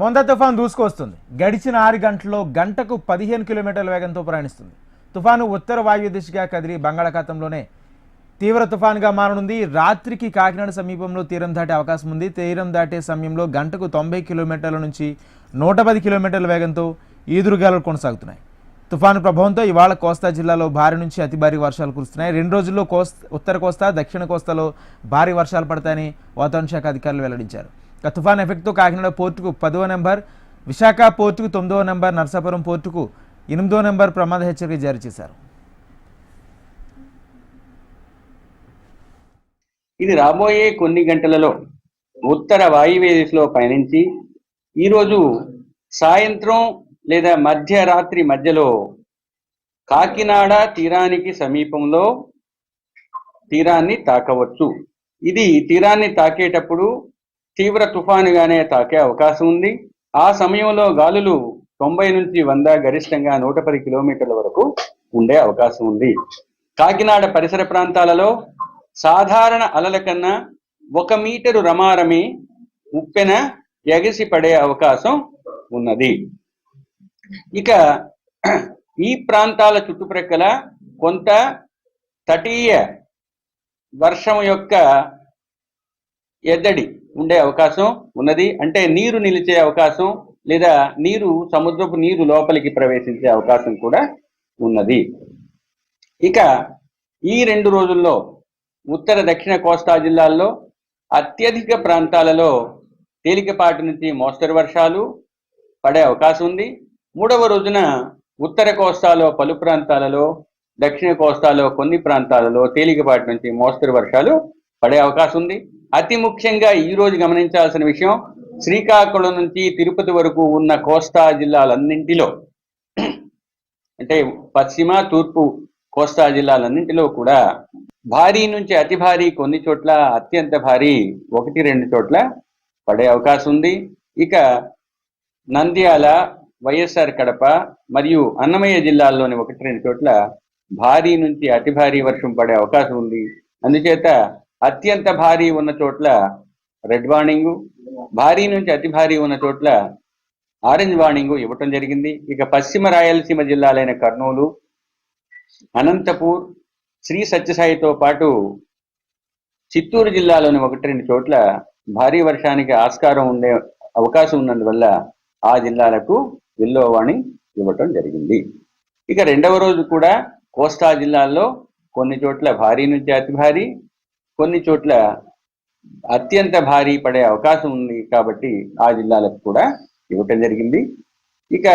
మొంద తుఫాన్ దూసుకొస్తుంది. గడిచిన ఆరు గంటల్లో గంటకు పదిహేను కిలోమీటర్ల వేగంతో ప్రయాణిస్తుంది. తుఫాను ఉత్తర వాయు దిశగా కదిలి బంగాళాఖాతంలోనే తీవ్ర తుఫాన్గా మారనుంది. రాత్రికి కాకినాడ సమీపంలో తీరం దాటే అవకాశం ఉంది. తీరం దాటే సమయంలో గంటకు తొంభై కిలోమీటర్ల నుంచి నూట పది కిలోమీటర్ల వేగంతో ఈదురుగాలు కొనసాగుతున్నాయి. తుఫాను ప్రభావంతో ఇవాళ కోస్తా జిల్లాలో భారీ నుంచి అతి భారీ వర్షాలు కురుస్తున్నాయి. రెండు రోజుల్లో కోస్తా ఉత్తర కోస్తా దక్షిణ కోస్తాలో భారీ వర్షాలు పడతాయని వాతావరణ శాఖ అధికారులు వెల్లడించారు. తుఫాన్ ఎఫెక్ట్తో కాకినాడ పోర్టుకు పదవ నెంబర్ విశాఖ పోర్టుకు తొమ్మిదవ నెంబర్ నర్సాపురం పోర్టుకు ఎనిమిదో నెంబర్ ప్రమాద హెచ్చరిక జారీ చేశారు. ఇది రాబోయే కొన్ని గంటలలో ఉత్తర వాయువేదిలో పయనించి ఈరోజు సాయంత్రం లేదా మధ్యరాత్రి మధ్యలో కాకినాడ తీరానికి సమీపంలో తీరాన్ని తాకవచ్చు. ఇది తీరాన్ని తాకేటప్పుడు తీవ్ర తుఫానుగానే తాకే అవకాశం ఉంది. ఆ సమయంలో గాలులు తొంభై నుంచి వంద గరిష్టంగా నూట పది కిలోమీటర్ల వరకు ఉండే అవకాశం ఉంది. కాకినాడ పరిసర ప్రాంతాలలో సాధారణ అలల కన్నా ఒక మీటరు రమారమి ఉప్పెన ఎగసి పడే అవకాశం ఉన్నది. ఇక ఈ ప్రాంతాల చుట్టుప్రక్కల కొంత తటీయ వర్షం యొక్క ఎద్దడి ఉండే అవకాశం ఉన్నది. అంటే నీరు నిలిచే అవకాశం లేదా నీరు సముద్రపు నీరు లోపలికి ప్రవేశించే అవకాశం కూడా ఉన్నది. ఇక ఈ రెండు రోజుల్లో ఉత్తర దక్షిణ కోస్తా జిల్లాల్లో అత్యధిక ప్రాంతాలలో తేలికపాటి నుంచి మోస్తరు వర్షాలు పడే అవకాశం ఉంది. మూడవ రోజున ఉత్తర కోస్తాలో పలు ప్రాంతాలలో దక్షిణ కోస్తాలో కొన్ని ప్రాంతాలలో తేలికపాటి నుంచి మోస్తరు వర్షాలు పడే అవకాశం ఉంది. అతి ముఖ్యంగా ఈ రోజు గమనించాల్సిన విషయం శ్రీకాకుళం నుంచి తిరుపతి వరకు ఉన్న కోస్తా జిల్లాలన్నింటిలో అంటే పశ్చిమ తూర్పు కోస్తా జిల్లాలన్నింటిలో కూడా భారీ నుంచి అతి భారీ కొన్ని చోట్ల అత్యంత భారీ ఒకటి రెండు చోట్ల పడే అవకాశం ఉంది. ఇక నంద్యాల వైఎస్ఆర్ కడప మరియు అన్నమయ్య జిల్లాల్లోని ఒకటి రెండు చోట్ల భారీ నుంచి అతి భారీ వర్షం పడే అవకాశం ఉంది. అందుచేత అత్యంత భారీ ఉన్న చోట్ల రెడ్ వార్నింగ్ భారీ నుంచి అతి భారీ ఉన్న చోట్ల ఆరెంజ్ వార్నింగ్ ఇవ్వటం జరిగింది. ఇక పశ్చిమ రాయలసీమ జిల్లాలైన కర్నూలు అనంతపూర్ శ్రీ సత్యసాయితో పాటు చిత్తూరు జిల్లాలోని ఒకటి రెండు చోట్ల భారీ వర్షానికి ఆస్కారం ఉండే అవకాశం ఉన్నందువల్ల ఆ జిల్లాలకు ఎల్లో వాణి ఇవ్వటం జరిగింది. ఇక రెండవ రోజు కూడా కోస్తా జిల్లాల్లో కొన్ని చోట్ల భారీ నుంచి అతి భారీ కొన్ని చోట్ల అత్యంత భారీ పడే అవకాశం ఉంది కాబట్టి ఆ జిల్లాలకు కూడా ఇవ్వటం జరిగింది. ఇక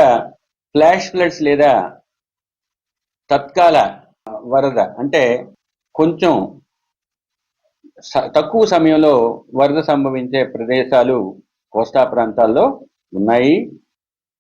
ఫ్లాష్ ఫ్లడ్స్ లేదా తత్కాల వరద అంటే కొంచెం తక్కువ సమయంలో వరద సంభవించే ప్రదేశాలు కోస్తా ప్రాంతాల్లో ఉన్నాయి.